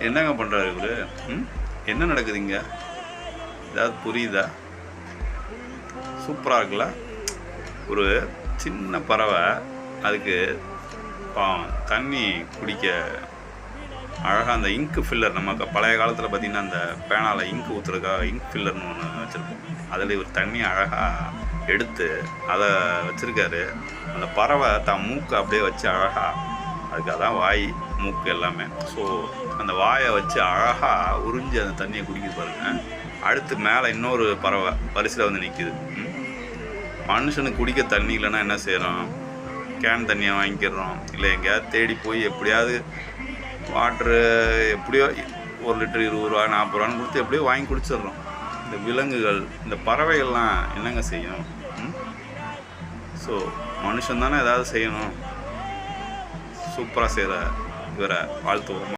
என்னங்க பண்ணுறாரு இவர்? ம்? என்ன நடக்குது இங்கே ஏதாவது புரியுதா? சூப்பராக இருக்குல்ல? ஒரு சின்ன பறவை அதுக்கு பாவம் தண்ணி குடிக்க அழகாக அந்த இங்க் ஃபில்லர் நமக்கு பழைய காலத்தில் பார்த்திங்கன்னா அந்த பேனாவில் இங்க் ஊற்றுறதுக்காக இங்க் ஃபில்லர்னு ஒன்று வச்சுருப்போம். அதில் இவர் தண்ணி அழகாக எடுத்து அதை வச்சுருக்காரு. அந்த பறவை தான் மூக்கை அப்படியே வச்சு அழகாக அதுக்கு அதான் வாய் மூக்கு எல்லாமே. ஸோ அந்த வாயை வச்சு அழகாக உறிஞ்சி அந்த தண்ணியை குடிக்கிது பாருங்க. அடுத்து மேலே இன்னொரு பறவை வரிசையில் வந்து நிற்கிது மனுஷனுக்கு குடிக்க தண்ணி இல்லைன்னா என்ன செய்கிறோம் கேன் தண்ணியை வாங்கிக்கிறோம். இல்லை எங்கேயாவது தேடி போய் எப்படியாவது வாட்ரு எப்படியோ ஒரு லிட்டர் இருபது ரூபா நாற்பது ரூபான்னு கொடுத்து எப்படியோ வாங்கி குடிச்சிடுறோம். இந்த விலங்குகள் இந்த பறவைகள்லாம் என்னங்க செய்யும்? ஸோ மனுஷன் தானே ஏதாவது செய்யணும்? சூப்பராக செய்கிற வர வாழ்த்துவோம்.